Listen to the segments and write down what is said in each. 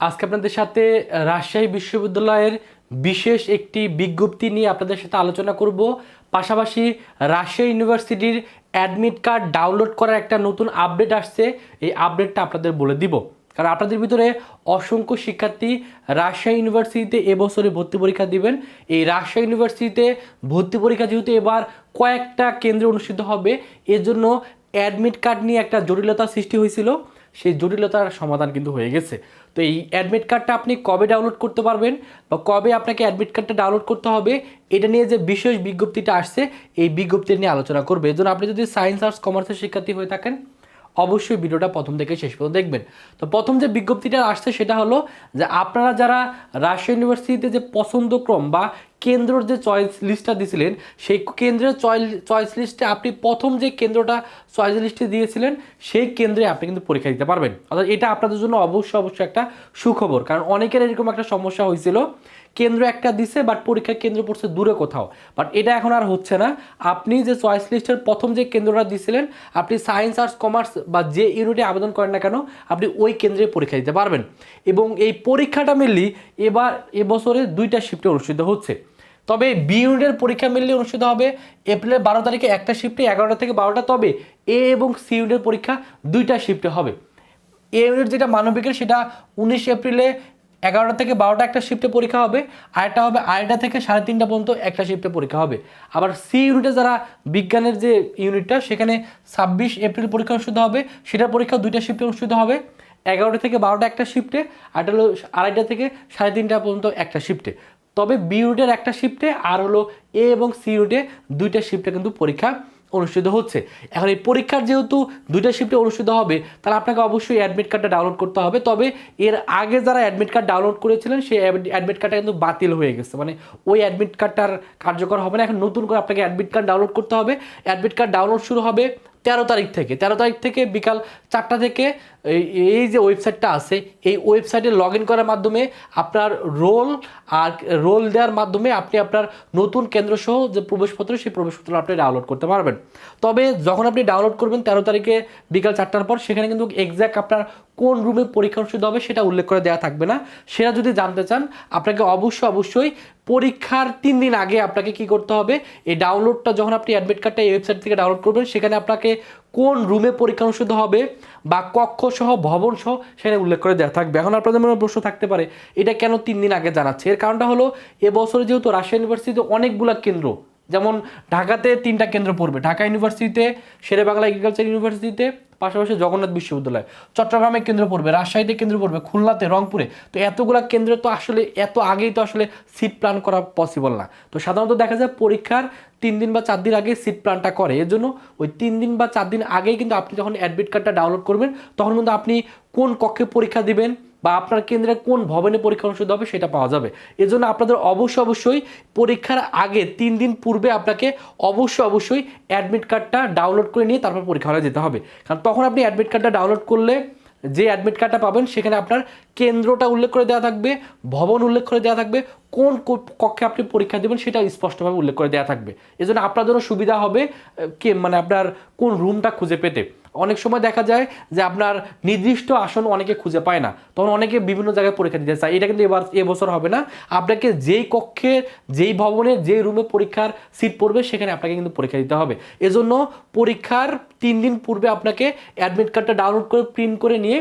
আজকে আপনাদের সাথে রাজশাহী বিশ্ববিদ্যালয়ের বিশেষ একটি বিজ্ঞপ্তি নিয়ে আপনাদের সাথে আলোচনা করব। পাশাপাশি রাজশাহী ইউনিভার্সিটির অ্যাডমিট কার্ড ডাউনলোড করার একটা নতুন আপডেট আসছে। এই আপডেটটা আপনাদের বলে দিব। কারণ আপনাদের ভিতরে অসংখ্য শিক্ষার্থী রাজশাহী ইউনিভার্সিটিতে এবছরে ভর্তি পরীক্ষা দিবেন। এই রাজশাহী ইউনিভার্সিটিতে ভর্তি পরীক্ষা যেহেতু এবার কয়েকটা কেন্দ্রে অনুষ্ঠিত হবে এর জন্য অ্যাডমিট কার্ড নিয়ে একটা জটিলতা সৃষ্টি হয়েছিল। সেই জটিলতার সমাধান কিন্তু হয়ে গেছে। তো এই অ্যাডমিট কার্ডটা আপনি কবে ডাউনলোড করতে পারবেন বা কবে আপনাকে অ্যাডমিট কার্ডটা ডাউনলোড করতে হবে, এটা নিয়ে যে বিশেষ বিজ্ঞপ্তিটা আসছে, এই বিজ্ঞপ্তি নিয়ে আলোচনা করবে। এজন্য আপনি যদি সায়েন্স আর্টস কমার্সের শিক্ষার্থী হয়ে থাকেন, অবশ্যই ভিডিওটা প্রথম থেকে শেষ পর্যন্ত দেখবেন। তো প্রথম যে বিজ্ঞপ্তিটা আসছে সেটা হলো যে আপনারা যারা রাজশাহী ইউনিভার্সিটিতে যে পছন্দক্রম বা কেন্দ্রর যে চয়েস লিস্টটা দিয়েছিলেন সেই কেন্দ্রের চয়েস লিস্টে আপনি প্রথম যে কেন্দ্রটা চয়েস লিস্টে দিয়েছিলেন, সেই কেন্দ্রে আপনি কিন্তু পরীক্ষা দিতে পারবেন। অর্থাৎ এটা আপনাদের জন্য অবশ্যই অবশ্যই একটা সুখবর। কারণ অনেকের এরকম একটা সমস্যা হয়েছিল কেন্দ্র একটা দিছে বাট পরীক্ষার কেন্দ্র পড়ছে দূরে কোথাও। বাট এটা এখন আর হচ্ছে না। আপনি যে চয়েস লিস্টের প্রথম যে কেন্দ্রটা দিছিলেন, আপনি সায়েন্স আর্টস কমার্স বা যে ইউনিটে আবেদন করেন না কেন, আপনি ওই কেন্দ্রে পরীক্ষা দিতে পারবেন। এবং এই পরীক্ষাটা মেনলি এবার এবছরে দুইটা শিফটে অনুষ্ঠিত হচ্ছে। তবে বি ইউনিটের পরীক্ষা মেনলি অনুষ্ঠিত হবে এপ্রিলের বারো তারিখে একটা শিফটে এগারোটা থেকে বারোটা, তবে এ এবং সি ইউনিটের পরীক্ষা দুইটা শিফটে হবে। এ ইউনিট যেটা মানবিকের, সেটা উনিশ এপ্রিলে এগারোটা থেকে বারোটা একটা শিফটে পরীক্ষা হবে, আরেকটা হবে আড়াইটা থেকে সাড়ে তিনটা পর্যন্ত একটা শিফটে পরীক্ষা হবে। আবার সি ইউনিটে যারা বিজ্ঞানের যে ইউনিটটা সেখানে ছাব্বিশ এপ্রিল পরীক্ষা অনুষ্ঠিত হবে, সেটার পরীক্ষা দুইটা শিফটে অনুষ্ঠিত হবে। এগারোটা থেকে বারোটা একটা শিফটে আর হলো আড়াইটা থেকে সাড়ে তিনটা পর্যন্ত একটা শিফটে তবে বি ইউনিটের একটা শিফটে আর হলো এ এবং সি ইউনিটে দুইটা শিফটে কিন্তু পরীক্ষা অনুষ্ঠিত হচ্ছে। এখন এই পরীক্ষার যেহেতু দুইটা শিফটে অনুষ্ঠিত হবে, তাহলে আপনাকে অবশ্যই অ্যাডমিট কার্ডটা ডাউনলোড করতে হবে। তবে এর আগে যারা অ্যাডমিট কার্ড ডাউনলোড করেছিলেন, সেই অ্যাডমিট কার্ডটা কিন্তু বাতিল হয়ে গেছে। মানে ওই অ্যাডমিট কার্ডটার কার্যকর হবে না। এখন নতুন করে আপনাকে অ্যাডমিট কার্ড ডাউনলোড করতে হবে। অ্যাডমিট কার্ড ডাউনলোড শুরু হবে তেরো তারিখ থেকে। তেরো তারিখ থেকে বিকাল চারটা থেকে এই- যে ওয়েবসাইটটা আছে, এই ওয়েবসাইটে লগ ইন করার মাধ্যমে আপনার রোল আর রোল দেওয়ার মাধ্যমে আপনি আপনার নতুন কেন্দ্রসহ যে প্রবেশপত্র, সেই প্রবেশপত্র আপনি ডাউনলোড করতে পারবেন। তবে যখন আপনি ডাউনলোড করবেন, তেরো তারিখে বিকাল চারটার পর, সেখানে কিন্তু এক্স্যাক্ট আপনার কোন রুমে পরীক্ষা অনুষ্ঠিত হবে সেটা উল্লেখ করে দেওয়া থাকবে না। সেটা যদি জানতে চান, আপনাকে অবশ্যই অবশ্যই পরীক্ষার তিন দিন আগে আপনাকে কি করতে হবে, এই ডাউনলোডটা যখন আপনি অ্যাডমিট কার্ডটা এই ওয়েবসাইট থেকে ডাউনলোড করবেন, সেখানে আপনাকে রুমে পরীক্ষা অনুষ্ঠিত হবে বা কক্ষ সহ ভবন সহ সেখানে উল্লেখ করে দেওয়া থাকবে। এখন আপনাদের মনে প্রশ্ন থাকতে পারে, এটা কেন তিন দিন আগে জানাচ্ছে? এর কারণটা হলো, এবছরে যেহেতু রাশিয়া ইউনিভার্সিটিতে অনেকগুলো কেন্দ্র, যেমন ঢাকাতে তিনটা কেন্দ্র পড়বে। ঢাকা ইউনিভার্সিটিতে শেরে বাংলা এগ্রিকালচার ইউনিভার্সিটিতে পাশাপাশি জগন্নাথ বিশ্ববিদ্যালয়, চট্টগ্রামে কেন্দ্র পড়বে, রাজশাহীতে কেন্দ্র পড়বে, খুলনাতে রংপুরে। তো এতগুলো কেন্দ্র তো আসলে, এত আগেই তো আসলে সিট প্ল্যান করা পসিবল না। তো সাধারণত দেখা যায় পরীক্ষার তিন দিন বা চার দিন আগে সিট প্ল্যানটা করে। এর জন্য ওই তিন দিন বা চার দিন আগেই কিন্তু আপনি যখন অ্যাডমিট কার্ডটা ডাউনলোড করবেন, তখন কিন্তু আপনি কোন কক্ষে পরীক্ষা দিবেন বা আপনার কেন্দ্রে কোন ভবনে পরীক্ষা অনুষ্ঠিত হবে সেটা পাওয়া যাবে। এজন্য আপনাদের অবশ্যই অবশ্যই পরীক্ষার আগে তিন দিন পূর্বে আপনাকে অবশ্যই অবশ্যই অ্যাডমিট কার্ডটা ডাউনলোড করে নিয়ে তারপর পরীক্ষা হলে যেতে হবে। কারণ তখন আপনি অ্যাডমিট কার্ডটা ডাউনলোড করলে যে অ্যাডমিট কার্ডটা পাবেন সেখানে আপনার কেন্দ্রটা উল্লেখ করে দেওয়া থাকবে, ভবন উল্লেখ করে দেওয়া থাকবে, কোন কক্ষে আপনি পরীক্ষা দেবেন সেটা স্পষ্টভাবে উল্লেখ করে দেওয়া থাকবে। এজন্য আপনার জন্য সুবিধা হবে কে মানে আপনার কোন রুমটা খুঁজে পেতে। অনেক সময় দেখা যায় যে আপনার নির্দিষ্ট আসন অনেকে খুঁজে পায় না। তখন অনেকে বিভিন্ন জায়গায় পরীক্ষা দিতে চায়। এটা কিন্তু এবার এবছর হবে না। আপনাকে যেই কক্ষে, যেই ভবনে, যেই রুমে পরীক্ষার সিট পড়বে, সেখানে আপনাকে কিন্তু পরীক্ষা দিতে হবে। এজন্য পরীক্ষার তিন দিন পূর্বে আপনাকে অ্যাডমিট কার্ডটা ডাউনলোড করে প্রিন্ট করে নিয়ে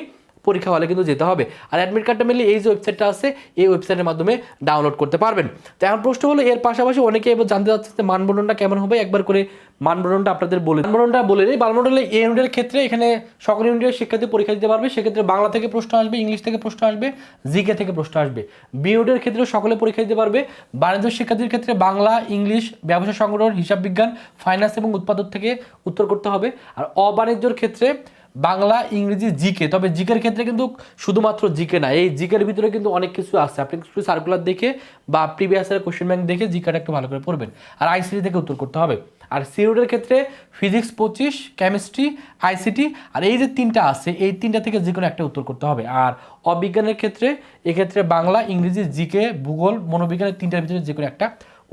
পরীক্ষা হলে কিন্তু যেতে হবে। আর অ্যাডমিট কার্ডটা মেনলি এই যে ওয়েবসাইটটা আছে, এই ওয়েবসাইটের মাধ্যমে ডাউনলোড করতে পারবেন। তো এখন প্রশ্ন হলো, এর পাশাপাশি অনেকে এবার জানতে চাচ্ছে যে মানবন্ধনটা কেমন হবে? একবার করে মানবন্ধনটা আপনাদের বলে মানবন্ধনটা বলে দিই। মানবন্ধনে এ ইউনিটের ক্ষেত্রে এখানে সকল ইউনিটের শিক্ষার্থী পরীক্ষা দিতে পারবে। সেক্ষেত্রে বাংলা থেকে প্রশ্ন আসবে, ইংলিশ থেকে প্রশ্ন আসবে জিকে থেকে প্রশ্ন আসবে। বি ইউনিটের ক্ষেত্রে সকলে পরীক্ষা দিতে পারবে। বাণিজ্য শিক্ষার্থীর ক্ষেত্রে বাংলা, ইংলিশ, ব্যবসা সংগঠন, হিসাব বিজ্ঞান ফাইন্যান্স এবং উৎপাদক থেকে উত্তর করতে হবে। আর অবাণিজ্যর ক্ষেত্রে বাংলা, ইংরেজি, জিকে। তবে জিকের ক্ষেত্রে কিন্তু শুধুমাত্র জিকে না, এই জিকের ভিতরে কিন্তু অনেক কিছু আছে। আপনি কিছু সার্কুলার দেখে বা প্রিভিয়াসের কোশ্চেন ব্যাংক দেখে জিকেটা একটু ভালো করে পড়বেন। আর আইসিটি থেকে উত্তর করতে হবে। আর সিউডের ক্ষেত্রে ফিজিক্স পঁচিশ কেমিস্ট্রি আইসিটি আর এই যে তিনটা আছে, এই তিনটা থেকে যে কোনো একটা উত্তর করতে হবে। আর অবিজ্ঞানের ক্ষেত্রে, এক্ষেত্রে বাংলা, ইংরেজি, জিকে, ভূগোল, মনোবিজ্ঞানের তিনটার ভিতরে যে কোনো একটা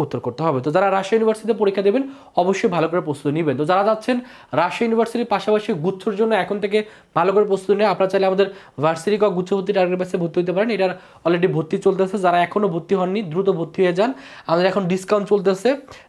উত্তর করতে হবে। তো যারা রাজশাহী ইউনিভার্সিটিতে পরীক্ষা দেবেন, অবশ্যই ভালো করে প্রস্তুতি নেবেন। তো যারা যাচ্ছেন রাজশাহী ইউনিভার্সিটির পাশাপাশি গুচ্ছর জন্য এখন থেকে ভালো করে প্রস্তুতি নেয় আপনারা চাইলে আমাদের ভার্সিটি বা গুচ্ছ ভর্তি টার্গেট বেসে ভর্তি হতে পারেন। এটার অলরেডি ভর্তি চলতেছে। যারা এখনও ভর্তি হননি, দ্রুত ভর্তি হয়ে যান। আমাদের এখন ডিসকাউন্ট চলতেছে।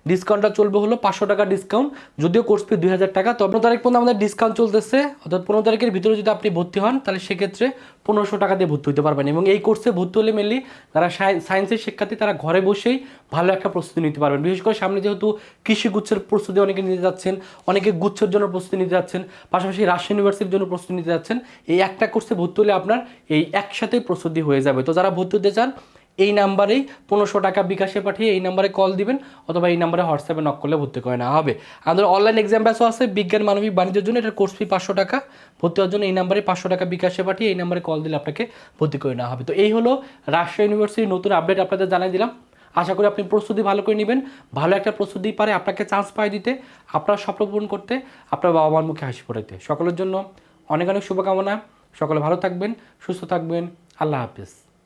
ডিসকাউন্টটা চলবে হলো পাঁচশো টাকা ডিসকাউন্ট যদিও কোর্স ফি দুই হাজার টাকা। তবে পনেরো তারিখ পর্যন্ত আমাদের ডিসকাউন্ট চলতেছে। অর্থাৎ পনেরো তারিখের ভিতরে যদি আপনি ভর্তি হন, তাহলে সেক্ষেত্রে পনেরোশো টাকা দিয়ে ভর্তি হতে পারবেন। এবং এই কোর্সে ভর্তি হলে মেনলি যারা সায়েন্সের শিক্ষার্থী, তারা ঘরে বসেই ভালো একটা প্রস্তুতি নিতে পারবেন। বিশেষ করে সামনে যেহেতু কৃষি গুচ্ছের প্রস্তুতি অনেকে নিতে যাচ্ছেন, অনেকে গুচ্ছের জন্য প্রস্তুতি নিতে যাচ্ছেন, পাশাপাশি রাজশাহী ইউনিভার্সিটির জন্য প্রস্তুতি নিতে যাচ্ছেন, এই একটা কোর্সে ভর্তি হলে আপনার এই একসাথেই প্রস্তুতি হয়ে যাবে। তো যারা ভর্তি হতে চান, এই নাম্বারেই পনেরোশো টাকা বিকাশে পাঠিয়ে এই নাম্বারে কল দিবেন, অথবা এই নাম্বারে হোয়াটসঅ্যাপে নক করলে ভর্তি করে নেওয়া হবে। আমাদের অনলাইন এক্সাম ব্যাসও আছে, বিজ্ঞান, মানবিক, বাণিজ্যের জন্য এটার কোর্স ফি পাঁচশো টাকা। ভর্তি হওয়ার জন্য এই নাম্বারে পাঁচশো টাকা বিকাশে পাঠিয়ে এই নাম্বারে কল দিলে আপনাকে ভর্তি করে নেওয়া হবে। তো এই হলো রাজশাহী ইউনিভার্সিটির নতুন আপডেট আপনাদের জানাই দিলাম। আশা করি আপনি প্রস্তুতি ভালো করে নেবেন। ভালো একটা প্রস্তুতি পারে আপনাকে চান্স পাই দিতে, আপনার স্বপ্ন পূরণ করতে, আপনার বাবা মার মুখে হাসি পড়াইতে সকলের জন্য অনেক অনেক শুভকামনা। সকলে ভালো থাকবেন, সুস্থ থাকবেন। আল্লাহ হাফিজ।